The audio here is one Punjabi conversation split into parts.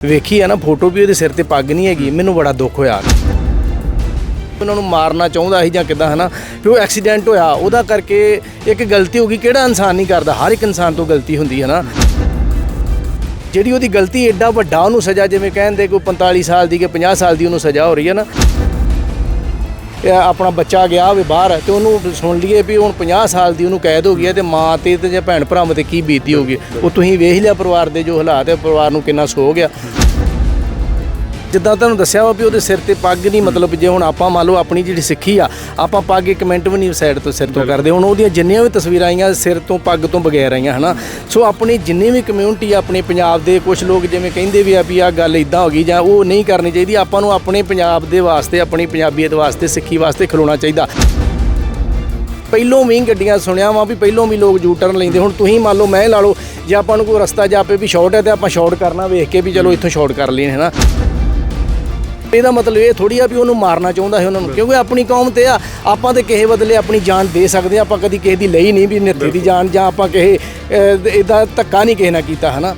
ਵੇਖੀ ਆ ਨਾ, ਫੋਟੋ ਵੀ ਉਹਦੇ ਸਿਰ ਤੇ ਪੱਗ ਨਹੀਂ ਹੈਗੀ, ਮੈਨੂੰ ਬੜਾ ਦੁੱਖ ਹੋਇਆ। ਉਹਨਾਂ ਨੂੰ ਮਾਰਨਾ ਚਾਹੁੰਦਾ ਸੀ ਜਾਂ ਕਿਦਾਂ, ਹਨਾ? ਵੀ ਉਹ ਐਕਸੀਡੈਂਟ ਹੋਇਆ, ਉਹਦਾ ਕਰਕੇ ਇੱਕ ਗਲਤੀ ਹੋ ਗਈ, ਕਿਹੜਾ ਇਨਸਾਨ ਨਹੀਂ ਕਰਦਾ? ਹਰ ਇੱਕ ਇਨਸਾਨ ਤੋਂ ਗਲਤੀ ਹੁੰਦੀ ਹੈ ਨਾ ਜਿਹੜੀ ਉਹਦੀ ਗਲਤੀ ਐਡਾ ਵੱਡਾ ਉਹਨੂੰ ਸਜ਼ਾ, ਜਿਵੇਂ ਕਹਿੰਦੇ ਕੋਈ 45 ਸਾਲ ਦੀ ਕਿ 50 ਸਾਲ ਦੀ ਉਹਨੂੰ ਸਜ਼ਾ ਹੋ ਰਹੀ ਹੈ ਨਾ? ਆਪਣਾ ਬੱਚਾ ਗਿਆ ਹੋਵੇ ਬਾਹਰ ਤੇ ਉਹਨੂੰ ਸੁਣ ਲਈਏ ਵੀ ਹੁਣ 50 ਸਾਲ ਦੀ ਉਹਨੂੰ ਕੈਦ ਹੋ ਗਈ ਹੈ ਤੇ ਮਾਂ ਤੇ ਤੇ ਜਾਂ ਭੈਣ ਭਰਾਵਾਂ ਤੇ ਕੀ ਬੀਤੀ ਹੋਗੀ ਉਹ ਤੁਸੀਂ ਵੇਖ ਲਿਆ ਪਰਿਵਾਰ ਦੇ ਜੋ ਹਾਲਾਤ ਹੈ, ਪਰਿਵਾਰ ਨੂੰ ਕਿੰਨਾ ਸੋ ਗਿਆ। ਜਿੱਦਾਂ ਤੁਹਾਨੂੰ ਦੱਸਿਆ ਵਾ ਵੀ ਉਹਦੇ ਸਿਰ ਤੇ ਪੱਗ ਨਹੀਂ ਮਤਲਬ ਜੇ ਹੁਣ ਆਪਾਂ ਮੰਨ ਲਓ ਆਪਣੀ ਜਿਹੜੀ ਸਿੱਖੀ ਆ ਆਪਾਂ ਪੱਗ ਇੱਕ ਮਿੰਟ ਵੀ ਨਹੀਂ ਸਾਈਡ ਤੋਂ ਸਿਰ ਤੋਂ ਕਰਦੇ। ਹੁਣ ਉਹਦੀਆਂ ਜਿੰਨੀਆਂ ਵੀ ਤਸਵੀਰਾਂ ਆਈਆਂ ਸਿਰ ਤੋਂ ਪੱਗ ਤੋਂ ਬਗੈਰ ਆਈਆਂ ਹਨਾ? ਸੋ ਆਪਣੀ ਜਿੰਨੀ ਵੀ ਕਮਿਊਨਿਟੀ ਆ ਆਪਣੇ ਪੰਜਾਬ ਦੇ ਕੁਝ ਲੋਕ ਜਿਵੇਂ ਕਹਿੰਦੇ ਵੀ ਆ ਵੀ ਆ ਗੱਲ ਇਦਾਂ ਹੋ ਗਈ ਜਾਂ ਉਹ ਨਹੀਂ ਕਰਨੀ ਚਾਹੀਦੀ ਆਪਾਂ ਨੂੰ ਆਪਣੇ ਪੰਜਾਬ ਦੇ ਵਾਸਤੇ ਆਪਣੀ ਪੰਜਾਬੀਅਤ ਵਾਸਤੇ ਸਿੱਖੀ ਵਾਸਤੇ ਖਲੋਣਾ ਚਾਹੀਦਾ। ਪਹਿਲੋਂ ਵੀ ਗੱਡੀਆਂ ਸੁਣਿਆ ਵਾ ਵੀ ਪਹਿਲੋਂ ਵੀ ਲੋਕ ਯੂ ਟਰਨ ਲੈਂਦੇ। ਹੁਣ ਤੁਸੀਂ ਮੰਨ ਲਓ ਮੈਂ ਲਾ ਲਓ ਜੇ ਆਪਾਂ ਨੂੰ ਕੋਈ ਰਸਤਾ ਜਾਪੇ ਵੀ ਸ਼ਾਰਟ ਹੈ ਤੇ ਆਪਾਂ ਸ਼ਾਰਟ ਕਰਨਾ ਵੇਖ ਕੇ ਵੀ ਚਲੋ ਇੱਥੋਂ ਸ਼ਾਰਟ ਕਰ ਲਈਏ ਹੈਨਾ? ਇਹਦਾ ਮਤਲਬ ਇਹ ਥੋੜੀ ਆ ਵੀ ਉਹਨੂੰ ਮਾਰਨਾ ਚਾਹੁੰਦਾ ਹੈ ਉਹਨਾਂ ਨੂੰ ਕਿਉਂਕਿ ਆਪਣੀ ਕੌਮ ਤੇ ਆ ਆਪਾਂ ਤੇ ਕਿਸੇ ਬਦਲੇ ਆਪਣੀ ਜਾਨ ਦੇ ਸਕਦੇ ਆ ਆਪਾਂ ਕਦੀ ਕਿਸੇ ਦੀ ਲਈ ਨਹੀਂ ਵੀ ਨਿਰਦੇ ਦੀ ਜਾਨ ਜਾਂ ਆਪਾਂ ਕਿਸੇ ਇਦਾਂ ਧੱਕਾ ਨਹੀਂ ਕਿਸੇ ਨਾਲ ਕੀਤਾ ਹਨਾ?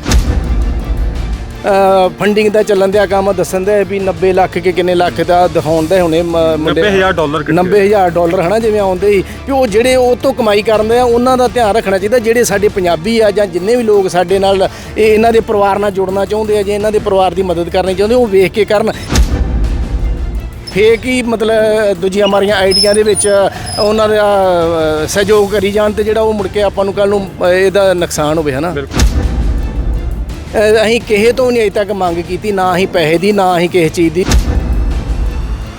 ਫੰਡਿੰਗ ਦਾ ਚੱਲਣ ਦਿਆ ਕੰਮ ਦੱਸਣ ਦੇ ਵੀ 90 ਲੱਖ ਕੇ ਕਿੰਨੇ ਲੱਖ ਦਾ ਦਿਖਾਉਣ ਦੇ ਹੁਣੇ ਮੁੰਡੇ 90000 ਡਾਲਰ ਕੱਢੇ। 90000 ਡਾਲਰ ਹਨਾ ਜਿਵੇਂ ਆਉਂਦੇ ਸੀ। ਵੀ ਉਹ ਜਿਹੜੇ ਉਹ ਤੋਂ ਕਮਾਈ ਕਰਦੇ ਆ ਉਹਨਾਂ ਦਾ ਧਿਆਨ ਰੱਖਣਾ ਚਾਹੀਦਾ ਜਿਹੜੇ ਸਾਡੇ ਪੰਜਾਬੀ ਆ ਜਾਂ ਜਿੰਨੇ ਵੀ ਲੋਕ ਸਾਡੇ ਨਾਲ ਇਹ ਇਹਨਾਂ ਦੇ ਪਰਿਵਾਰ ਨਾਲ ਜੁੜਨਾ ਚਾਹੁੰਦੇ ਆ ਜਾਂ ਇਹਨਾਂ ਦੇ ਪਰਿਵਾਰ ਦੀ ਮਦਦ ਕਰਨੀ ਚਾਹੁੰਦੇ ਉਹ ਵੇਖ ਕੇ ਕਰਨ। ਫੇਕ ਹੀ ਮਤਲਬ ਦੂਜੀਆਂ ਮਾਰੀਆਂ ਆਈਡੀਆਂ ਦੇ ਵਿੱਚ ਉਹਨਾਂ ਦਾ ਸਹਿਯੋਗ ਕਰੀ ਜਾਣ ਤੇ ਜਿਹੜਾ ਉਹ ਮੁੜ ਕੇ ਆਪਾਂ ਨੂੰ ਕੱਲ ਨੂੰ ਇਹਦਾ ਨੁਕਸਾਨ ਹੋਵੇ ਹਨਾ? ਅਸੀਂ ਕਿਸੇ ਤੋਂ ਨਹੀਂ ਅਜੇ ਤੱਕ ਮੰਗ ਕੀਤੀ ਨਾ ਹੀ ਪੈਸੇ ਦੀ ਨਾ ਹੀ ਕਿਸੇ ਚੀਜ਼ ਦੀ।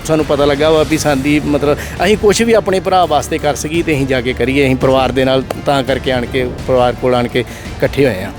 ਸਾਨੂੰ ਪਤਾ ਲੱਗਾ ਵਾ ਵੀ ਸਾਡੀ ਮਤਲਬ ਅਸੀਂ ਕੁਝ ਵੀ ਆਪਣੇ ਭਰਾ ਵਾਸਤੇ ਕਰ ਸਕੀ ਤੇ ਅਸੀਂ ਜਾ ਕੇ ਕਰੀਏ ਅਸੀਂ ਪਰਿਵਾਰ ਦੇ ਨਾਲ ਤਾਂ ਕਰਕੇ ਆਣ ਕੇ ਪਰਿਵਾਰ ਕੋਲ ਆਣ ਕੇ ਇਕੱਠੇ ਹੋਏ ਆ।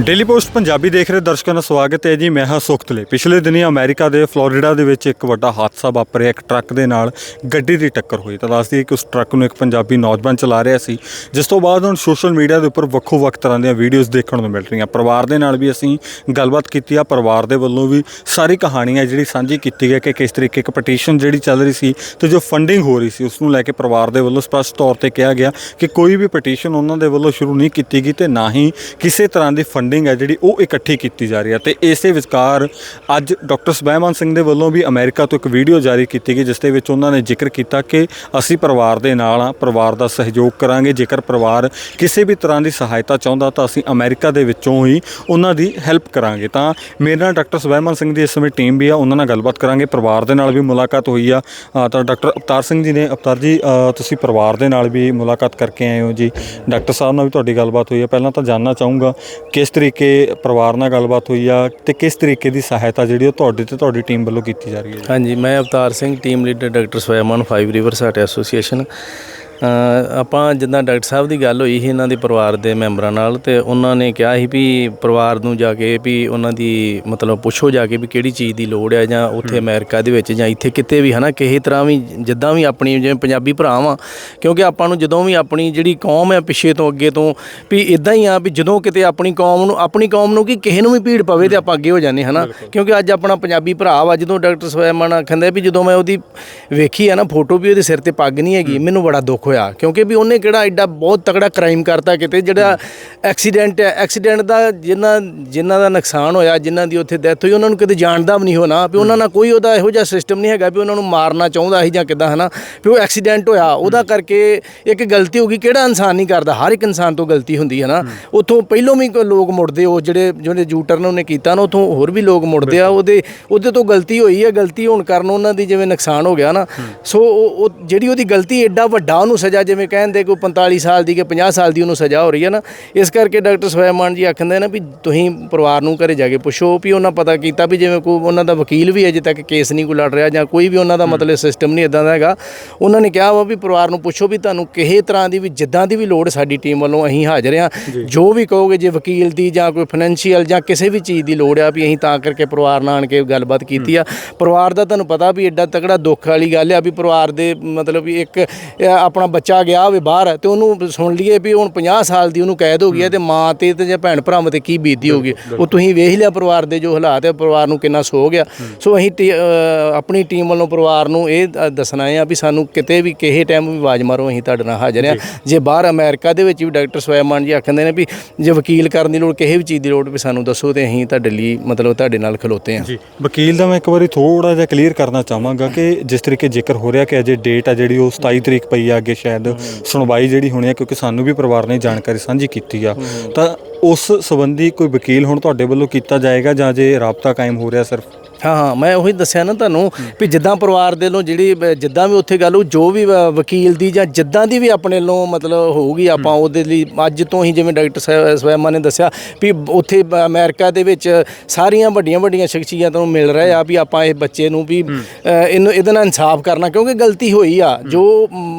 ਡੇਲੀ ਪੋਸਟ ਪੰਜਾਬੀ ਦੇਖ ਰਹੇ ਦਰਸ਼ਕਾਂ ਦਾ ਸਵਾਗਤ ਹੈ ਜੀ। ਮੈਂ ਹਾਂ ਸੁਖਤਲੇ ਪਿਛਲੇ ਦਿਨੀ ਅਮਰੀਕਾ ਦੇ ਫਲੋਰੀਡਾ ਦੇ ਵਿੱਚ ਇੱਕ ਵੱਡਾ ਹਾਦਸਾ ਵਾਪਰਿਆ। ਇੱਕ ਟਰੱਕ ਦੇ ਨਾਲ ਗੱਡੀ ਦੀ ਟੱਕਰ ਹੋਈ। ਤਾਂ ਦੱਸਦੀ ਕਿ ਉਸ ਟਰੱਕ ਨੂੰ ਇੱਕ ਪੰਜਾਬੀ ਨੌਜਵਾਨ ਚਲਾ ਰਿਹਾ ਸੀ। ਜਿਸ ਤੋਂ ਬਾਅਦ ਹੁਣ ਸੋਸ਼ਲ ਮੀਡੀਆ ਦੇ ਉੱਪਰ ਵੱਖੋ ਵੱਖ ਤਰ੍ਹਾਂ ਦੀਆਂ ਵੀਡੀਓਜ਼ ਦੇਖਣ ਨੂੰ ਮਿਲ ਰਹੀਆਂ। ਪਰਿਵਾਰ ਦੇ ਨਾਲ ਵੀ ਅਸੀਂ ਗੱਲਬਾਤ ਕੀਤੀ ਆ। ਪਰਿਵਾਰ ਦੇ ਵੱਲੋਂ ਵੀ ਸਾਰੀ ਕਹਾਣੀ ਹੈ ਜਿਹੜੀ ਸਾਂਝੀ ਕੀਤੀ ਗਈ ਕਿ ਕਿਸ ਤਰੀਕੇ ਇੱਕ ਪਟੀਸ਼ਨ ਜਿਹੜੀ ਚੱਲ ਰਹੀ ਸੀ ਤੇ ਜੋ ਫੰਡਿੰਗ ਹੋ ਰਹੀ ਸੀ, ਉਸ ਨੂੰ ਲੈ ਕੇ ਪਰਿਵਾਰ ਦੇ ਵੱਲੋਂ ਸਪਸ਼ਟ ਤੌਰ ਤੇ ਕਿਹਾ ਗਿਆ ਕਿ ਕੋਈ ਵੀ ਪਟੀਸ਼ਨ ਉਹਨਾਂ ਦੇ ਵੱਲੋਂ ਸ਼ੁਰੂ ਨਹੀਂ ਕੀਤੀ ਗਈ ਤੇ ਨਾ ਹੀ ਕਿਸੇ ਤਰ੍ਹਾਂ ਦੀ ਫੰਡਿੰਗ ਹੈ ਜਿਹੜੀ ਉਹ ਇਕੱਠੀ ਕੀਤੀ ਜਾ ਰਹੀ ਹੈ ਤੇ ਇਸੇ ਵਿਚਕਾਰ ਅੱਜ ਡਾਕਟਰ ਸਬੈਮਾਨ ਸਿੰਘ ਦੇ ਵੱਲੋਂ ਵੀ ਅਮਰੀਕਾ ਤੋਂ ਇੱਕ ਵੀਡੀਓ ਜਾਰੀ ਕੀਤੀ ਗਈ, ਜਿਸ ਦੇ ਵਿੱਚ ਉਹਨਾਂ ਨੇ ਜ਼ਿਕਰ ਕੀਤਾ ਕਿ ਅਸੀਂ ਪਰਿਵਾਰ ਦੇ ਨਾਲ ਆ ਪਰਿਵਾਰ ਦਾ ਸਹਿਯੋਗ ਕਰਾਂਗੇ। ਜੇਕਰ ਪਰਿਵਾਰ ਕਿਸੇ ਵੀ ਤਰ੍ਹਾਂ ਦੀ ਸਹਾਇਤਾ ਚਾਹੁੰਦਾ ਤਾਂ ਅਸੀਂ ਅਮਰੀਕਾ ਦੇ ਵਿੱਚੋਂ ਹੀ ਉਹਨਾਂ ਦੀ ਹੈਲਪ ਕਰਾਂਗੇ। ਤਾਂ ਮੇਰੇ ਨਾਲ ਡਾਕਟਰ ਸਬੈਮਾਨ ਸਿੰਘ ਦੀ ਇਸ ਸਮੇਂ ਟੀਮ ਵੀ ਆ, ਉਹਨਾਂ ਨਾਲ ਗੱਲਬਾਤ ਕਰਾਂਗੇ। ਪਰਿਵਾਰ ਦੇ ਨਾਲ ਵੀ ਮੁਲਾਕਾਤ ਹੋਈ ਆ। ਤਾਂ ਡਾਕਟਰ ਅਵਤਾਰ ਸਿੰਘ ਜੀ ਨੇ, ਅਵਤਾਰ ਜੀ ਤੁਸੀਂ ਪਰਿਵਾਰ ਦੇ ਨਾਲ ਵੀ ਮੁਲਾਕਾਤ ਕਰਕੇ ਆਏ ਹੋ ਜੀ। ਡਾਕਟਰ ਸਾਹਿਬ ਨਾਲ ਵੀ ਤੁਹਾਡੀ ਗੱਲਬਾਤ ਹੋਈ ਆ। ਪਹਿਲਾਂ ਤਾਂ ਜਾਨਣਾ ਚਾਹੂੰਗਾ, ਕਿਸ ਤਰੀਕੇ ਪਰਿਵਾਰ ਨਾਲ ਗੱਲਬਾਤ ਹੋਈ ਆ ਤੇ ਕਿਸ ਤਰੀਕੇ ਦੀ ਸਹਾਇਤਾ ਜਿਹੜੀ ਉਹ ਤੁਹਾਡੇ ਤੇ ਤੁਹਾਡੀ ਟੀਮ ਵੱਲੋਂ ਕੀਤੀ ਜਾ ਰਹੀ ਹੈ ਹਾਂਜੀ, ਮੈਂ Avtar Singh team leader doctor Swaiman 5 river ਸਾਟ association ਆਪਾਂ ਜਿੱਦਾਂ ਡਾਕਟਰ ਸਾਹਿਬ ਦੀ ਗੱਲ ਹੋਈ ਸੀ ਇਹਨਾਂ ਦੇ ਪਰਿਵਾਰ ਦੇ ਮੈਂਬਰਾਂ ਨਾਲ ਤੇ ਉਹਨਾਂ ਨੇ ਕਿਹਾ ਸੀ ਵੀ ਪਰਿਵਾਰ ਨੂੰ ਜਾ ਕੇ ਵੀ ਉਹਨਾਂ ਦੀ ਮਤਲਬ ਪੁੱਛੋ ਜਾ ਕੇ ਵੀ ਕਿਹੜੀ ਚੀਜ਼ ਦੀ ਲੋੜ ਹੈ ਜਾਂ ਉੱਥੇ ਅਮਰੀਕਾ ਦੇ ਵਿੱਚ ਜਾਂ ਇੱਥੇ ਕਿਤੇ ਵੀ ਹਨਾ? ਕਿਸੇ ਤਰ੍ਹਾਂ ਵੀ ਜਿੱਦਾਂ ਵੀ ਆਪਣੀ ਜਿਵੇਂ ਪੰਜਾਬੀ ਭਰਾ ਵਾਂ ਕਿਉਂਕਿ ਆਪਾਂ ਨੂੰ ਜਦੋਂ ਵੀ ਆਪਣੀ ਜਿਹੜੀ ਕੌਮ ਹੈ ਪਿੱਛੇ ਤੋਂ ਅੱਗੇ ਤੋਂ ਵੀ ਇਦਾਂ ਹੀ ਆ ਵੀ ਜਦੋਂ ਕਿਤੇ ਆਪਣੀ ਕੌਮ ਨੂੰ ਆਪਣੀ ਕੌਮ ਨੂੰ ਕਿ ਕਿਸੇ ਨੂੰ ਵੀ ਭੀੜ ਪਵੇ ਤੇ ਆਪਾਂ ਅੱਗੇ ਹੋ ਜਾਂਦੇ ਹਨਾ? ਕਿਉਂਕਿ ਅੱਜ ਆਪਣਾ ਪੰਜਾਬੀ ਭਰਾ ਵਾ ਜਦੋਂ ਡਾਕਟਰ ਸਵੈਮਨ ਆਖੰਦਾ ਵੀ ਜਦੋਂ ਮੈਂ ਉਹਦੀ ਵੇਖੀ ਆ ਨਾ ਫੋਟੋ ਵੀ ਉਹਦੇ ਸਿਰ ਤੇ ਪੱਗ ਨਹੀਂ ਹੈਗੀ ਮੈਨੂੰ ਬੜਾ ਦੁੱਖ ਹੋਇਆ। ਕਿਉਂਕਿ ਵੀ ਉਹਨੇ ਕਿਹੜਾ ਐਡਾ ਬਹੁਤ ਤਕੜਾ ਕ੍ਰਾਈਮ ਕਰਤਾ ਕਿਤੇ ਜਿਹੜਾ ਐਕਸੀਡੈਂਟ ਹੈ। ਐਕਸੀਡੈਂਟ ਦਾ ਜਿਨ੍ਹਾਂ ਜਿਨ੍ਹਾਂ ਦਾ ਨੁਕਸਾਨ ਹੋਇਆ ਜਿਨ੍ਹਾਂ ਦੀ ਉੱਥੇ ਡੈਥ ਹੋਈ ਉਹਨਾਂ ਨੂੰ ਕਦੇ ਜਾਣਦਾ ਵੀ ਨਹੀਂ ਹੋਣਾ। ਵੀ ਉਹਨਾਂ ਨਾਲ ਕੋਈ ਉਹਦਾ ਇਹੋ ਜਿਹਾ ਸਿਸਟਮ ਨਹੀਂ ਹੈਗਾ ਵੀ ਉਹਨਾਂ ਨੂੰ ਮਾਰਨਾ ਚਾਹੁੰਦਾ ਸੀ ਜਾਂ ਕਿਦਾਂ ਹਨਾ? ਵੀ ਉਹ ਐਕਸੀਡੈਂਟ ਹੋਇਆ। ਉਹਦਾ ਕਰਕੇ ਇੱਕ ਗਲਤੀ ਹੋ ਗਈ। ਕਿਹੜਾ ਇਨਸਾਨ ਨਹੀਂ ਕਰਦਾ? ਹਰ ਇੱਕ ਇਨਸਾਨ ਤੋਂ ਗਲਤੀ ਹੁੰਦੀ ਹੈ ਨਾ। ਉਥੋਂ ਪਹਿਲੋਂ ਵੀ ਲੋਕ ਮੁੜਦੇ ਉਹ ਜਿਹੜੇ ਜਿਹੜੇ ਜੂ ਟਰਨ ਉਹਨੇ ਕੀਤਾ ਨਾ ਉਥੋਂ ਹੋਰ ਵੀ ਲੋਕ ਮੁੜਦੇ ਆ। ਉਹਦੇ ਉਹਦੇ ਤੋਂ ਗਲਤੀ ਹੋਈ ਹੈ। ਗਲਤੀ ਹੋਣ ਕਾਰਨ ਉਹਨਾਂ ਦੀ ਜਿਵੇਂ ਨੁਕਸਾਨ ਹੋ ਗਿਆ ਨਾ। ਸੋ ਉਹ ਉਹ ਜਿਹੜੀ ਉਹਦੀ ਗਲਤੀ ਐਡਾ ਵੱਡਾ ਉਹਨੂੰ ਸਜ਼ਾ ਜਿਵੇਂ ਕਹਿੰਦੇ ਕੋਈ 45 ਸਾਲ ਦੀ ਕਿ 50 ਸਾਲ ਦੀ ਉਹਨੂੰ ਸਜ਼ਾ ਹੋ ਰਹੀ ਹੈ ਨਾ ਇਸ ਕਰਕੇ ਡਾਕਟਰ ਸਵੈਮਾਨ ਜੀ ਆਖਦੇ ਨਾ ਵੀ ਤੁਸੀਂ ਪਰਿਵਾਰ ਨੂੰ ਘਰੇ ਜਾ ਕੇ ਪੁੱਛੋ ਵੀ ਉਹਨਾਂ ਪਤਾ ਕੀਤਾ ਵੀ ਜਿਵੇਂ ਕੋਈ ਉਹਨਾਂ ਦਾ ਵਕੀਲ ਵੀ ਅਜੇ ਤੱਕ ਕੇਸ ਨਹੀਂ ਕੋਈ ਲੜ ਰਿਹਾ ਜਾਂ ਕੋਈ ਵੀ ਉਹਨਾਂ ਦਾ ਮਤਲਬ ਸਿਸਟਮ ਨਹੀਂ ਇਦਾਂ ਦਾ ਹੈਗਾ ਉਹਨਾਂ ਨੇ ਕਿਹਾ ਵਾ ਵੀ ਪਰਿਵਾਰ ਨੂੰ ਪੁੱਛੋ ਵੀ ਤੁਹਾਨੂੰ ਕਿਸੇ ਤਰ੍ਹਾਂ ਦੀ ਵੀ ਜਿੱਦਾਂ ਦੀ ਵੀ ਲੋੜ ਸਾਡੀ ਟੀਮ ਵੱਲੋਂ ਅਸੀਂ ਹਾਜ਼ਰ ਹਾਂ। ਜੋ। ਵੀ ਕਹੋਗੇ ਜੇ ਵਕੀਲ ਦੀ ਜਾਂ ਕੋਈ ਫਾਈਨੈਂਸ਼ੀਅਲ ਜਾਂ ਕਿਸੇ ਵੀ ਚੀਜ਼ ਦੀ ਲੋੜ ਆ ਵੀ ਅਸੀਂ ਤਾਂ ਕਰਕੇ ਪਰਿਵਾਰ ਨਾਲ ਆਣ ਕੇ ਗੱਲਬਾਤ ਕੀਤੀ ਆ। ਪਰਿਵਾਰ ਦਾ ਤੁਹਾਨੂੰ ਪਤਾ ਵੀ ਐਡਾ ਤਕੜਾ ਦੁੱਖ ਵਾਲੀ ਗੱਲ ਆ ਵੀ ਪਰਿਵਾਰ ਦੇ ਮਤਲਬ ਵੀ ਇੱਕ ਇਹ ਆਪਣਾ ਬੱਚਾ ਗਿਆ ਹੋਵੇ ਬਾਹਰ ਤੇ ਉਹਨੂੰ ਸੁਣ ਲਈਏ ਵੀ ਹੁਣ 50 ਸਾਲ ਦੀ ਉਹਨੂੰ ਕੈਦ ਹੋ ਗਈ ਹੈ ਤੇ ਮਾਂ ਤੇ ਤੇ ਜਾਂ ਭੈਣ ਭਰਾਵਾਂ ਤੇ ਕੀ ਬੀਤੀ ਹੋਗੀ ਉਹ ਤੁਸੀਂ ਵੇਖ ਲਿਆ ਪਰਿਵਾਰ ਦੇ ਜੋ ਹਾਲਾਤ ਹੈ ਪਰਿਵਾਰ ਨੂੰ ਕਿੰਨਾ ਸੋ ਗਿਆ। ਸੋ ਅਸੀਂ ਆਪਣੀ ਟੀਮ ਵੱਲੋਂ ਪਰਿਵਾਰ ਨੂੰ ਇਹ ਦੱਸਣਾ ਹੈ ਵੀ ਸਾਨੂੰ ਕਿਤੇ ਵੀ ਕਿਸੇ ਟਾਈਮ ਵੀ ਆਵਾਜ਼ ਮਾਰੋ ਅਸੀਂ ਤੁਹਾਡੇ ਨਾਲ ਹਾਜ਼ਰ ਹਾਂ। ਜੇ। ਬਾਹਰ ਅਮਰੀਕਾ ਦੇ ਵਿੱਚ ਵੀ ਡਾਕਟਰ ਸਵੈਮਾਨ ਜੀ ਆਖਦੇ ਨੇ ਵੀ ਜੇ ਵਕੀਲ ਕਰਨ ਦੀ ਲੋੜ ਕਿਸੇ ਵੀ ਚੀਜ਼ ਦੀ ਲੋੜ ਵੀ ਸਾਨੂੰ ਦੱਸੋ ਤੇ ਅਸੀਂ ਤੁਹਾਡੇ ਲਈ ਮਤਲਬ ਤੁਹਾਡੇ ਨਾਲ ਖਲੋਤੇ ਹਾਂ। ਜੀ ਵਕੀਲ ਦਾ ਮੈਂ ਇੱਕ ਵਾਰੀ ਥੋੜਾ ਜਿਹਾ ਕਲੀਅਰ ਕਰਨਾ ਚਾਹਾਂਗਾ ਕਿ ਜਿਸ ਤਰੀਕੇ ਜ਼ਿਕਰ ਹੋ ਰਿਹਾ ਕਿ ਅਜੇ ਡੇਟ ਆ ਜਿਹੜੀ ਉਹ 27 ਤਰੀਕ ਪਈ ਆ ਅੱਗੇ ਸ਼ਾਇਦ ਸੁਣਵਾਈ ਜਿਹੜੀ ਹੋਣੀ ਆ ਕਿਉਂਕਿ ਸਾਨੂੰ ਵੀ ਪਰਿਵਾਰ ਨੇ ਜਾਣਕਾਰੀ ਸਾਂਝੀ ਕੀਤੀ ਆ। ਤਾਂ ਉਸ ਸੰਬੰਧੀ ਕੋਈ ਵਕੀਲ ਹੁਣ ਤੁਹਾਡੇ ਵੱਲੋਂ ਕੀਤਾ ਜਾਏਗਾ ਜਾਂ ਜੇ ਰਾਬਤਾ ਕਾਇਮ ਹੋ ਰਿਹਾ ਸਿਰਫ? ਹਾਂ ਹਾਂ ਮੈਂ ਉਹੀ ਦੱਸਿਆ ਨਾ ਤੁਹਾਨੂੰ ਵੀ ਜਿੱਦਾਂ ਪਰਿਵਾਰ ਦੇ ਵੱਲੋਂ ਜਿਹੜੀ ਜਿੱਦਾਂ ਵੀ ਉੱਥੇ ਗੱਲ ਉਹ ਜੋ ਵੀ ਵ- ਵਕੀਲ ਦੀ ਜਾਂ ਜਿੱਦਾਂ ਦੀ ਵੀ ਆਪਣੇ ਵੱਲੋਂ ਮਤਲਬ ਹੋਊਗੀ ਆਪਾਂ ਉਹਦੇ ਲਈ ਅੱਜ ਤੋਂ ਹੀ ਜਿਵੇਂ ਡਾਕਟਰ ਸਾਹਿਬ ਸਵੈਮਾ ਨੇ ਦੱਸਿਆ ਵੀ ਉੱਥੇ ਬ- ਅਮਰੀਕਾ ਦੇ ਵਿੱਚ ਸਾਰੀਆਂ ਵੱਡੀਆਂ ਵੱਡੀਆਂ ਸ਼ਖਸੀਅਤਾਂ ਨੂੰ ਮਿਲ ਰਹੇ ਆ ਵੀ ਆਪਾਂ ਇਹ ਬੱਚੇ ਨੂੰ ਵੀ ਇਹਨੂੰ ਇਹਦੇ ਨਾਲ ਇਨਸਾਫ ਕਰਨਾ ਕਿਉਂਕਿ ਗਲਤੀ ਹੋਈ ਆ। ਜੋ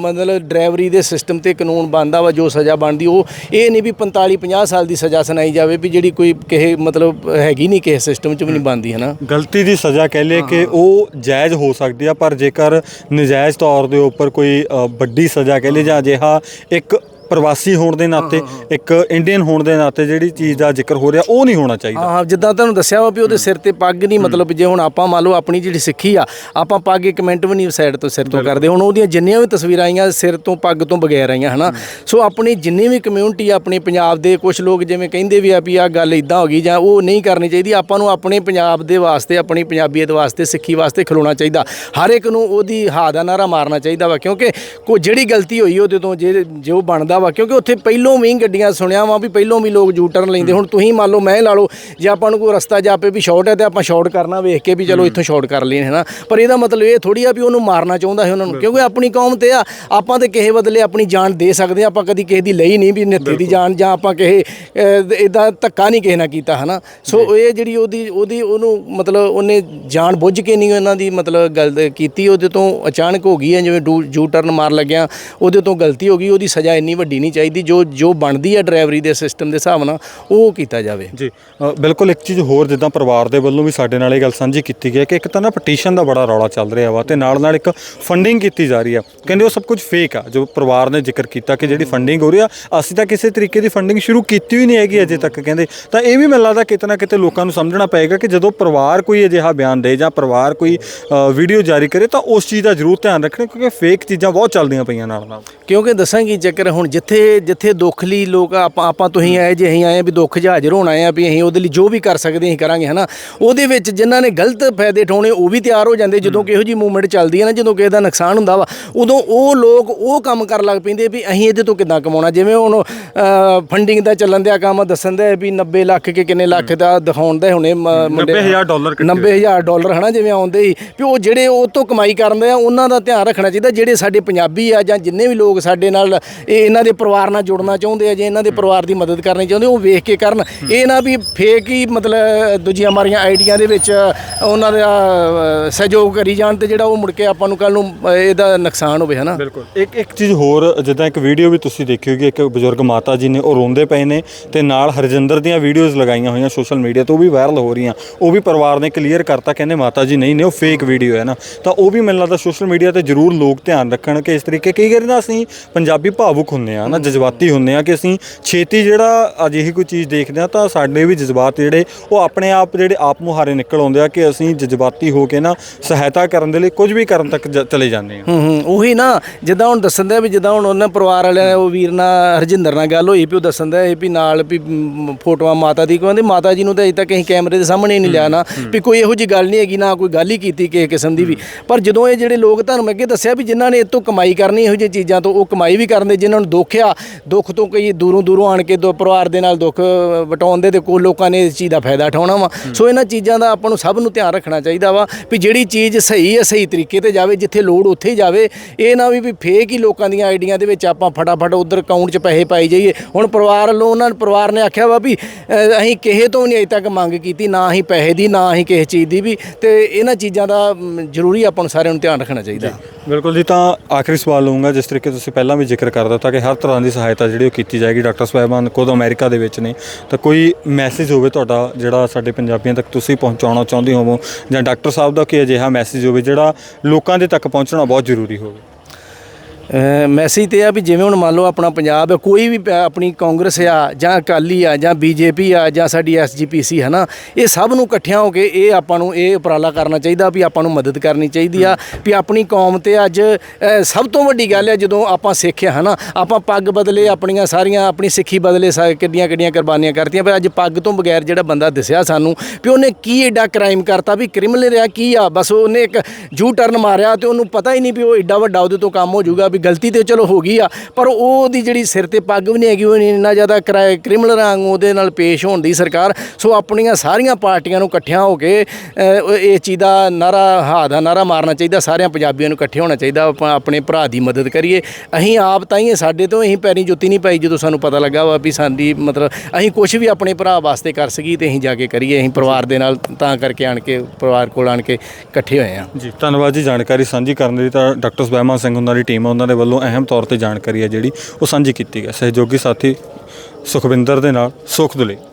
ਮਤਲਬ ਡਰਾਈਵਰੀ ਦੇ ਸਿਸਟਮ ਤੇ ਕਾਨੂੰਨ ਬਣਦਾ ਵਾ ਜੋ ਸਜ਼ਾ ਬਣਦੀ ਉਹ ਇਹ ਨਹੀਂ ਵੀ 45 50 ਸਾਲ ਦੀ ਸਜ਼ਾ ਸੁਣਾਈ ਜਾਵੇ ਵੀ ਜਿਹੜੀ ਕੋਈ ਕਿਸੇ ਮਤਲਬ ਹੈਗੀ ਨਹੀਂ ਕਿਸੇ ਸਿਸਟਮ 'ਚ ਵੀ ਨਹੀਂ ਬਣਦੀ ਹੈ ਨਾ ਗਲਤੀ ਦੀ ਸਜ਼ਾ ਕਹਿ ਲਈਏ ਕਿ ਉਹ ਜਾਇਜ਼ ਹੋ ਸਕਦੀ ਆ ਪਰ ਜੇਕਰ ਨਜਾਇਜ਼ ਤੌਰ ਦੇ ਉੱਪਰ ਕੋਈ ਅ, ਵੱਡੀ ਸਜ਼ਾ ਕਹਿ ਲਈ ਜਾਂ ਅਜਿਹਾ ਇੱਕ ਪ੍ਰਵਾਸੀ ਹੋਣ ਦੇ ਨਾਤੇ ਇੱਕ ਇੰਡੀਅਨ ਹੋਣ ਦੇ ਨਾਤੇ ਜਿਹੜੀ ਚੀਜ਼ ਦਾ ਜ਼ਿਕਰ ਹੋ ਰਿਹਾ ਉਹ ਨਹੀਂ ਹੋਣਾ ਚਾਹੀਦਾ। ਹਾਂ ਜਿੱਦਾਂ ਤੁਹਾਨੂੰ ਦੱਸਿਆ ਵਾ ਵੀ ਉਹਦੇ ਸਿਰ ਤੇ ਪੱਗ ਨਹੀਂ ਮਤਲਬ ਜੇ ਹੁਣ ਆਪਾਂ ਮੰਨ ਲਓ ਆਪਣੀ ਜਿਹੜੀ ਸਿੱਖੀ ਆ ਆਪਾਂ ਪੱਗ ਇੱਕ ਮਿੰਟ ਵੀ ਨਹੀਂ ਸਾਈਡ ਤੋਂ ਸਿਰ ਤੋਂ ਕਰਦੇ। ਹੁਣ ਉਹਦੀਆਂ ਜਿੰਨੀਆਂ ਵੀ ਤਸਵੀਰਾਂ ਆਈਆਂ ਸਿਰ ਤੋਂ ਪੱਗ ਤੋਂ ਬਗੈਰ ਆਈਆਂ ਹਨਾ? ਸੋ ਆਪਣੀ ਜਿੰਨੀ ਵੀ ਕਮਿਊਨਿਟੀ ਆਪਣੀ ਪੰਜਾਬ ਦੇ ਕੁਝ ਲੋਕ ਜਿਵੇਂ ਕਹਿੰਦੇ ਵੀ ਆ ਵੀ ਆ ਗੱਲ ਇਦਾਂ ਹੋ ਗਈ ਜਾਂ ਉਹ ਨਹੀਂ ਕਰਨੀ ਚਾਹੀਦੀ ਆਪਾਂ ਨੂੰ ਆਪਣੇ ਪੰਜਾਬ ਦੇ ਵਾਸਤੇ ਆਪਣੀ ਪੰਜਾਬੀਅਤ ਵਾਸਤੇ ਸਿੱਖੀ ਵਾਸਤੇ ਖਲੋਣਾ ਚਾਹੀਦਾ। ਹਰ ਇੱਕ ਨੂੰ ਉਹਦੀ ਹਾ ਦਾ ਨਾਰਾ ਮਾਰਨਾ ਚਾਹੀਦਾ ਵਾ ਕਿਉਂਕਿ ਕੋ ਜਿਹੜੀ ਗਲਤੀ ਹੋਈ ਉਹਦੇ ਤੋਂ ਜੇ ਜੋ ਬਣਦਾ ਵਾ ਕਿਉਂਕਿ ਉੱਥੇ ਪਹਿਲੋਂ ਵੀ ਗੱਡੀਆਂ ਸੁਣਿਆ ਵਾ ਵੀ ਪਹਿਲੋਂ ਵੀ ਲੋਕ ਯੂ ਟਰਨ ਲੈਂਦੇ। ਹੁਣ ਤੁਸੀਂ ਮੰਨ ਲਓ ਮੈਂ ਲਾ ਲਓ ਜੇ ਆਪਾਂ ਨੂੰ ਕੋਈ ਰਸਤਾ ਜਾਪੇ ਵੀ ਸ਼ਾਰਟ ਹੈ ਤੇ ਆਪਾਂ ਸ਼ਾਰਟ ਕਰਨਾ ਵੇਖ ਕੇ ਵੀ ਚਲੋ ਇੱਥੋਂ ਸ਼ਾਰਟ ਕਰ ਲਈਏ ਹੈ ਨਾ ਪਰ ਇਹਦਾ ਮਤਲਬ ਇਹ ਥੋੜੀ ਆ ਵੀ ਉਹਨੂੰ ਮਾਰਨਾ ਚਾਹੁੰਦਾ ਹੈ ਉਹਨਾਂ ਨੂੰ ਕਿਉਂਕਿ ਆਪਣੀ ਕੌਮ ਤੇ ਆ ਆਪਾਂ ਤੇ ਕਿਸੇ ਬਦਲੇ ਆਪਣੀ ਜਾਨ ਦੇ ਸਕਦੇ ਆ ਆਪਾਂ ਕਦੀ ਕਿਸੇ ਦੀ ਲਈ ਨਹੀਂ ਵੀ ਨਿੱਤੇ ਦੀ ਜਾਨ ਜਾਂ ਆਪਾਂ ਕਿਸੇ ਇਦਾਂ ਧੱਕਾ ਨਹੀਂ ਕਿਸੇ ਨਾਲ ਕੀਤਾ ਹਨਾ। ਸੋ ਇਹ ਜਿਹੜੀ ਉਹਦੀ ਉਹਦੀ ਉਹਨੂੰ ਮਤਲਬ ਉਹਨੇ ਜਾਣ ਬੁੱਝ ਕੇ ਨਹੀਂ ਉਹਨਾਂ ਦੀ ਮਤਲਬ ਗੱਲ ਕੀਤੀ ਉਹਦੇ ਤੋਂ ਅਚਾਨਕ ਹੋ ਗਈ ਹੈ ਜਿਵੇਂ ਯੂ ਟਰਨ ਮਾਰ ਲੱਗਿਆ ਉਹਦੇ ਤੋਂ ਗਲਤੀ ਹੋ ਗਈ ਉਹਦੀ ਸਜ਼ਾ ਇੰਨੀ ਵੱਡੀ ਨਹੀਂ ਚਾਹੀਦੀ ਜੋ ਜੋ ਬਣਦੀ ਹੈ ਡਰਾਈਵਰੀ ਦੇ ਸਿਸਟਮ ਦੇ ਹਿਸਾਬ ਨਾਲ ਉਹ ਕੀਤਾ ਜਾਵੇ। ਜੀ ਬਿਲਕੁਲ ਇੱਕ ਚੀਜ਼ ਹੋਰ ਜਿੱਦਾਂ ਪਰਿਵਾਰ ਦੇ ਵੱਲੋਂ ਵੀ ਸਾਡੇ ਨਾਲ ਇਹ ਗੱਲ ਸਾਂਝੀ ਕੀਤੀ ਗਈ ਹੈ ਕਿ ਇੱਕ ਤਾਂ ਨਾ ਪਟੀਸ਼ਨ ਦਾ ਬੜਾ ਰੌਲਾ ਚੱਲ ਰਿਹਾ ਵਾ ਤੇ ਨਾਲ ਨਾਲ ਇੱਕ ਫੰਡਿੰਗ ਕੀਤੀ ਜਾ ਰਹੀ ਆ। ਕਹਿੰਦੇ ਉਹ ਸਭ ਕੁਝ ਫੇਕ ਆ ਜੋ ਪਰਿਵਾਰ ਨੇ ਜ਼ਿਕਰ ਕੀਤਾ ਕਿ ਜਿਹੜੀ ਫੰਡਿੰਗ ਹੋ ਰਹੀ ਆ ਅਸੀਂ ਤਾਂ ਕਿਸੇ ਤਰੀਕੇ ਦੀ ਫੰਡਿੰਗ ਸ਼ੁਰੂ ਕੀਤੀ ਹੀ ਨਹੀਂ ਹੈਗੀ ਅਜੇ ਤੱਕ ਕਹਿੰਦੇ। ਤਾਂ ਇਹ ਵੀ ਮੈਨੂੰ ਲੱਗਦਾ ਕਿਤੇ ਨਾ ਕਿਤੇ ਲੋਕਾਂ ਨੂੰ ਸਮਝਣਾ ਪਏਗਾ ਕਿ ਜਦੋਂ ਪਰਿਵਾਰ ਕੋਈ ਅਜਿਹਾ ਬਿਆਨ ਦੇ ਜਾਂ ਪਰਿਵਾਰ ਕੋਈ ਵੀਡੀਓ ਜਾਰੀ ਕਰੇ ਤਾਂ ਉਸ ਚੀਜ਼ ਦਾ ਜ਼ਰੂਰ ਧਿਆਨ ਰੱਖਣਾ ਕਿਉਂਕਿ ਫੇਕ ਚੀਜ਼ਾਂ ਬਹੁਤ ਚੱਲਦੀਆਂ ਪਈਆਂ ਨਾਲ ਨਾਲ। ਕਿਉਂਕਿ ਦੱਸਾਂਗੀ ਚੱਕਰ ਹੁਣ ਜਿੱਥੇ ਜਿੱਥੇ ਦੁੱਖ ਲਈ ਲੋਕ ਆਪਾਂ ਆਪਾਂ ਤੁਸੀਂ ਆਏ ਜੇ ਅਸੀਂ ਆਏ ਵੀ ਦੁੱਖ 'ਚ ਹਾਜ਼ਰ ਹੋਣਾ ਆ ਵੀ ਅਸੀਂ ਉਹਦੇ ਲਈ ਜੋ ਵੀ ਕਰ ਸਕਦੇ ਅਸੀਂ ਕਰਾਂਗੇ ਹਨਾ? ਉਹਦੇ ਵਿੱਚ ਜਿਨ੍ਹਾਂ ਨੇ ਗਲਤ ਫਾਇਦੇ ਠਾਉਣੇ ਉਹ ਵੀ ਤਿਆਰ ਹੋ ਜਾਂਦੇ। ਜਦੋਂ ਕਿਹੋ ਜੀ ਮੂਵਮੈਂਟ ਚੱਲਦੀ ਹੈ ਨਾ ਜਦੋਂ ਕਿਸੇ ਦਾ ਨੁਕਸਾਨ ਹੁੰਦਾ ਵਾ ਉਦੋਂ ਉਹ ਲੋਕ ਉਹ ਕੰਮ ਕਰਨ ਲੱਗ ਪੈਂਦੇ ਵੀ ਅਸੀਂ ਇਹਦੇ ਤੋਂ ਕਿੱਦਾਂ ਕਮਾਉਣਾ? ਜਿਵੇਂ ਹੁਣ ਫੰਡਿੰਗ ਦਾ ਚੱਲਣ ਦਿਆ ਕੰਮ ਦੱਸਣ ਦੇ ਵੀ 90 ਲੱਖ ਕੇ ਕਿੰਨੇ ਲੱਖ ਦਾ ਦਿਖਾਉਣ ਦੇ ਹੁਣੇ ਮੁੰਡੇ 90000 ਡਾਲਰ ਕੱਟੇ 90000 ਡਾਲਰ ਹਨਾ ਜਿਵੇਂ ਆਉਂਦੇ ਹੀ। ਵੀ ਉਹ ਜਿਹੜੇ ਉਹ ਤੋਂ ਕਮਾਈ ਕਰਦੇ ਆ ਉਹਨਾਂ ਦਾ ਧਿਆਨ ਰੱਖਣਾ ਚਾਹੀਦਾ। ਜਿਹੜੇ ਸਾਡੇ ਪੰਜਾਬੀ ਆ ਜਾਂ ਜਿੰਨੇ ਵੀ ਲੋਕ ਸਾਡੇ ਨਾਲ ਇਹ ਇਹਨਾਂ ਦੇ ਪਰਿਵਾਰ ਨਾਲ ਜੁੜਨਾ ਚਾਹੁੰਦੇ ਆ ਜਾਂ ਇਹਨਾਂ ਦੇ ਪਰਿਵਾਰ ਦੀ ਮਦਦ ਕਰਨੀ ਚਾਹੁੰਦੇ ਉਹ ਵੇਖ ਕੇ ਕਰਨ। ਇਹ ਨਾ ਵੀ ਫੇਕ ਹੀ ਮਤਲਬ ਦੂਜੀਆਂ ਮਾਰੀਆਂ ਆਈਡੀਆਂ ਦੇ ਵਿੱਚ ਉਹਨਾਂ ਦਾ ਸਹਿਯੋਗ ਕਰੀ ਜਾਣ ਤੇ ਜਿਹੜਾ ਉਹ ਮੁੜ ਕੇ ਆਪਾਂ ਨੂੰ ਕੱਲ ਨੂੰ ਇਹਦਾ ਨੁਕਸਾਨ ਹੋਵੇ ਹਨਾ? ਬਿਲਕੁਲ। ਇੱਕ ਇੱਕ ਚੀਜ਼ ਹੋਰ ਜਿੱਦਾਂ ਇੱਕ ਵੀਡੀਓ ਵੀ ਤੁਸੀਂ ਦੇਖੀ ਹੋਗੀ ਇੱਕ ਬਜ਼ੁਰਗ ਮਾਤਾ ਜੀ ਨੇ ਉਹ ਰੋਂਦੇ ਪਏ ਨੇ ਤੇ ਨਾਲ ਹਰਜਿੰਦਰ ਦੀਆਂ ਵੀਡੀਓਜ਼ ਲਗਾਈਆਂ ਹੋਈਆਂ ਸੋਸ਼ਲ ਮੀਡੀਆ ਤੇ ਉਹ ਵੀ ਵਾਇਰਲ ਹੋ ਰਹੀਆਂ। ਉਹ ਵੀ ਪਰਿਵਾਰ ਨੇ ਕਲੀਅਰ ਕਰਤਾ ਕਹਿੰਦੇ ਮਾਤਾ ਜੀ ਨਹੀਂ ਨੇ ਉਹ ਫੇਕ ਵੀਡੀਓ ਹੈ ਨਾ। ਤਾਂ ਉਹ ਵੀ ਮੈਨੂੰ ਲੱਗਦਾ ਸੋਸ਼ਲ ਮੀਡੀਆ ਤੇ ਜ਼ਰੂਰ ਲੋਕ ਧਿਆਨ ਰੱਖਣ ਕਿ ਇਸ ਤਰੀਕੇ ਕਈ ਵਾਰੀ ਨਾ ਅਸੀਂ ਪੰਜਾਬੀ ਭਾਵੁਕ ਹੁੰਦੇ ਆ ਨਾ ਜਜ਼ਬਾਤੀ ਹੁੰਦੇ ਆ ਕਿ ਅਸੀਂ ਛੇਤੀ ਜਿਹੜਾ ਅਜਿਹੀ ਕੋਈ ਚੀਜ਼ ਦੇਖਦੇ ਆ ਤਾਂ ਸਾਡੇ ਵੀ ਜਜ਼ਬਾਤ ਜਿਹੜੇ ਉਹ ਆਪਣੇ ਆਪ ਜਿਹੜੇ ਆਪ ਮੁਹਾਰੇ ਨਿਕਲ ਆਉਂਦੇ ਆ ਕਿ ਅਸੀਂ ਜਜ਼ਬਾਤੀ ਹੋ ਕੇ ਨਾ ਸਹਾਇਤਾ ਕਰਨ ਦੇ ਲਈ ਕੁਝ ਵੀ ਕਰਨ ਤੱਕ ਚਲੇ ਜਾਂਦੇ ਆ। ਹੂੰ ਹੂੰ ਉਹੀ ਨਾ ਜਿੱਦਾਂ ਹੁਣ ਦੱਸਣ ਦਾ ਵੀ ਜਿੱਦਾਂ ਹੁਣ ਉਹਨਾਂ ਪਰਿਵਾਰ ਵਾਲਿਆਂ ਉਹ ਵੀਰ ਨਾਲ ਹਰਜਿੰਦਰ ਨਾਲ ਗੱਲ ਹੋਈ ਵੀ ਉਹ ਦੱਸਣ ਦਾ ਵੀ ਨਾਲ ਵੀ ਫੋਟੋਆਂ ਮਾਤਾ ਦੀ ਕਹਿੰਦੇ ਮਾਤਾ ਜੀ ਨੂੰ ਤਾਂ ਅਜੇ ਤੱਕ ਅਸੀਂ ਕੈਮਰੇ ਦੇ ਸਾਹਮਣੇ ਨਹੀਂ ਲਿਆ ਨਾ ਵੀ ਕੋਈ ਇਹੋ ਜੀ ਗੱਲ ਨਹੀਂ ਹੈਗੀ ਨਾ ਕੋਈ ਗੱਲ ਹੀ ਕੀਤੀ ਕਿਸੇ ਕਿਸਮ ਦੀ ਵੀ। ਪਰ ਜਦੋਂ ਇਹ ਜਿਹੜੇ ਲੋਕ ਤੁਹਾਨੂੰ ਮੈਂ ਅੱਗੇ ਦੱਸਿਆ ਵੀ ਜਿਨ੍ਹਾਂ ਨੇ ਇਹ ਤੋਂ ਕਮਾਈ ਕਰਨੀ ਇਹੋ ਜਿਹੀ ਚੀਜ਼ਾਂ ਤੋਂ ਉਹ ਕਮਾਈ ਵੀ ਕਰਨ ਦੇ ਜਿਨ੍ਹਾਂ ਨੂੰ ਦੁੱਖ ਆ ਦੁੱਖ ਤੋਂ ਕਈ ਦੂਰੋਂ ਦੂਰੋਂ ਆਣ ਕੇ ਦੋ ਪਰਿਵਾਰ ਦੇ ਨਾਲ ਦੁੱਖ ਵਟਾਉਣ ਦੇ ਤੇ ਕੋਈ ਲੋਕਾਂ ਨੇ ਇਸ ਚੀਜ਼ ਦਾ ਫਾਇਦਾ ਉਠਾਉਣਾ ਵਾ। ਸੋ ਇਹਨਾਂ ਚੀਜ਼ਾਂ ਦਾ ਆਪਾਂ ਨੂੰ ਸਭ ਨੂੰ ਧਿਆਨ ਰੱਖਣਾ ਚਾਹੀਦਾ ਵਾ ਵੀ ਜਿਹੜੀ ਚੀਜ਼ ਸਹੀ ਹੈ ਸਹੀ ਤਰੀਕੇ ਤੇ ਜਾਵੇ ਜਿੱਥੇ ਲੋੜ ਉੱਥੇ ਹੀ ਜਾਵੇ। ਇਹ ਨਾ ਵੀ ਵੀ ਫੇਕ ਹੀ ਲੋਕਾਂ ਦੀਆਂ ਆਈਡੀਆਂ ਦੇ ਵਿੱਚ ਆਪਾਂ ਫਟਾਫਟ ਉਧਰ ਅਕਾਊਂਟ 'ਚ ਪੈਸੇ ਪਾਈ ਜਾਈਏ। ਹੁਣ ਪਰਿਵਾਰ ਵੱਲੋਂ ਉਹਨਾਂ ਪਰਿਵਾਰ ਨੇ ਆਖਿਆ ਵਾ ਵੀ ਅਸੀਂ ਕਿਸੇ ਤੋਂ ਨਹੀਂ ਅਜੇ ਤੱਕ ਮੰਗ ਕੀਤੀ ਨਾ ਅਸੀਂ ਪੈਸੇ ਦੀ ਨਾ ਅਸੀਂ ਕਿਸੇ ਚੀਜ਼ ਦੀ ਵੀ। ਤੇ ਇਹਨਾਂ ਚੀਜ਼ਾਂ ਦਾ ਜ਼ਰੂਰੀ ਆਪਾਂ ਨੂੰ ਸਾਰਿਆਂ ਨੂੰ ਧਿਆਨ ਰੱਖਣਾ ਚਾਹੀਦਾ। ਬਿਲਕੁਲ ਜੀ ਤਾਂ ਆਖਰੀ ਸਵਾਲ ਲਵਾਂਗਾ ਜਿਸ ਤਰੀਕੇ ਤੁਸੀਂ ਪਹਿਲਾਂ ਵੀ ਜ਼ਿਕਰ ਕਰ ਦਿੱਤਾ ਕਿ ਹਰ ਤਰ੍ਹਾਂ ਦੀ ਸਹਾਇਤਾ ਜਿਹੜੀ ਉਹ ਕੀਤੀ ਜਾਏਗੀ ਡਾਕਟਰ ਸਾਹਿਬਾਨ ਖੁਦ ਅਮਰੀਕਾ ਦੇ ਵਿੱਚ ਨੇ, ਤਾਂ ਕੋਈ ਮੈਸੇਜ ਹੋਵੇ ਤੁਹਾਡਾ ਜਿਹੜਾ ਸਾਡੇ ਪੰਜਾਬੀਆਂ ਤੱਕ ਤੁਸੀਂ ਪਹੁੰਚਾਉਣਾ ਚਾਹੁੰਦੇ ਹੋਵੋ ਜਾਂ ਡਾਕਟਰ ਸਾਹਿਬ ਦਾ ਕੋਈ ਅਜਿਹਾ ਮੈਸੇਜ ਹੋਵੇ ਜਿਹੜਾ ਲੋਕਾਂ ਦੇ ਤੱਕ ਪਹੁੰਚਣਾ ਬਹੁਤ ਜ਼ਰੂਰੀ ਹੋਵੇ। ਮੈਸੇਜ ਤੇ ਆ ਵੀ ਜਿਵੇਂ ਹੁਣ ਮੰਨ ਲਓ ਆਪਣਾ ਪੰਜਾਬ ਹੈ ਕੋਈ ਵੀ ਆਪਣੀ ਕਾਂਗਰਸ ਆ ਜਾਂ ਅਕਾਲੀ ਆ ਜਾਂ ਬੀਜੇਪੀ ਆ ਜਾਂ ਸਾਡੀ ਐਸਜੀਪੀਸੀ ਹੈ ਨਾ ਇਹ ਸਭ ਨੂੰ ਇਕੱਠਿਆਂ ਹੋ ਕੇ ਇਹ ਆਪਾਂ ਨੂੰ ਇਹ ਉਪਰਾਲਾ ਕਰਨਾ ਚਾਹੀਦਾ ਵੀ ਆਪਾਂ ਨੂੰ ਮਦਦ ਕਰਨੀ ਚਾਹੀਦੀ ਆ ਵੀ ਆਪਣੀ ਕੌਮ ਤੇ ਅੱਜ ਸਭ ਤੋਂ ਵੱਡੀ ਗੱਲ ਹੈ ਜਦੋਂ ਆਪਾਂ ਸਿੱਖਿਆ ਹੈ ਨਾ ਆਪਾਂ ਪੱਗ ਬਦਲੇ ਆਪਣੀਆਂ ਸਾਰੀਆਂ ਆਪਣੀ ਸਿੱਖੀ ਬਦਲੇ ਸਾ ਕਿੱਡੀਆਂ ਕਿੱਡੀਆਂ ਕੁਰਬਾਨੀਆਂ ਕਰਤੀਆਂ ਪਰ ਅੱਜ ਪੱਗ ਤੋਂ ਬਗੈਰ ਜਿਹੜਾ ਬੰਦਾ ਦਿਸਿਆ ਸਾਨੂੰ ਵੀ ਉਹਨੇ ਕੀ ਐਡਾ ਕ੍ਰਾਈਮ ਕਰਤਾ ਵੀ ਕ੍ਰਿਮੀਨਲ ਰਿਹਾ ਕੀ ਆ ਬਸ ਉਹਨੇ ਇੱਕ ਯੂ ਟਰਨ ਮਾਰਿਆ ਤੇ ਉਹਨੂੰ ਪਤਾ ਹੀ ਨਹੀਂ ਵੀ ਉਹ ਐਡਾ ਵੱਡਾ ਉਹਦੇ ਤੋਂ ਕੰਮ ਹੋ ਜਾਊਗਾ ਵੀ ਗਲਤੀ ਤੇ ਚਲੋ ਹੋ ਗਈ ਆ ਪਰ ਉਹਦੀ ਜਿਹੜੀ ਸਿਰ ਤੇ ਪੱਗ ਵੀ ਨਹੀਂ ਹੈਗੀ ਉਹ ਇੰਨਾ ਜ਼ਿਆਦਾ ਕ੍ਰਿਮੀਨਲ ਰੰਗ ਉਹਦੇ ਨਾਲ ਪੇਸ਼ ਹੋਣ ਦੀ ਸਰਕਾਰ। ਸੋ ਆਪਣੀਆਂ ਸਾਰੀਆਂ ਪਾਰਟੀਆਂ ਨੂੰ ਇਕੱਠਿਆਂ ਹੋ ਕੇ ਅ, ਇਹ ਚੀਜ਼ ਦਾ ਨਾਰਾ ਹਾ ਦਾ ਨਾਰਾ ਮਾਰਨਾ ਚਾਹੀਦਾ ਸਾਰਿਆਂ ਪੰਜਾਬੀਆਂ ਨੂੰ ਇਕੱਠੇ ਹੋਣਾ ਚਾਹੀਦਾ ਆਪਾਂ ਆਪਣੇ ਭਰਾ ਦੀ ਮਦਦ ਕਰੀਏ। ਅਸੀਂ ਆਪ ਤਾਂ ਹੀ ਸਾਡੇ ਤੋਂ ਅਸੀਂ ਪੈਰੀ ਜੁੱਤੀ ਨਹੀਂ ਪਾਈ ਜਦੋਂ ਸਾਨੂੰ ਪਤਾ ਲੱਗਾ ਵਾ ਵੀ ਸਾਡੀ ਮਤਲਬ ਅਸੀਂ ਕੁਝ ਵੀ ਆਪਣੇ ਭਰਾ ਵਾਸਤੇ ਕਰ ਸਕੀ ਤੇ ਅਸੀਂ ਜਾ ਕੇ ਕਰੀਏ ਅਸੀਂ ਪਰਿਵਾਰ ਦੇ ਨਾਲ ਤਾਂ ਕਰਕੇ ਆਣ ਕੇ ਪਰਿਵਾਰ ਕੋਲ ਆਣ ਕੇ ਇਕੱਠੇ ਹੋਏ ਆ ਜੀ ਧੰਨਵਾਦ ਜੀ ਜਾਣਕਾਰੀ ਸਾਂਝੀ ਕਰਨ ਦੇ ਲਈ ਤਾਂ ਡਾਕਟਰ ਸੁਭੈਮਾ ਸਿੰਘ ਉਹਨਾਂ ਦੀ ਟੀਮ ਆ ਉਹਨਾਂ ਦੇ ਵੱਲੋਂ ਅਹਿਮ ਤੌਰ ਤੇ ਜਾਣਕਾਰੀ ਹੈ ਜਿਹੜੀ ਉਹ ਸਾਂਝੀ ਕੀਤੀ ਗਈ ਸਹਿਯੋਗੀ ਸਾਥੀ ਸੁਖਵਿੰਦਰ ਦੇ ਨਾਲ ਸੁਖ ਦੁਲੇ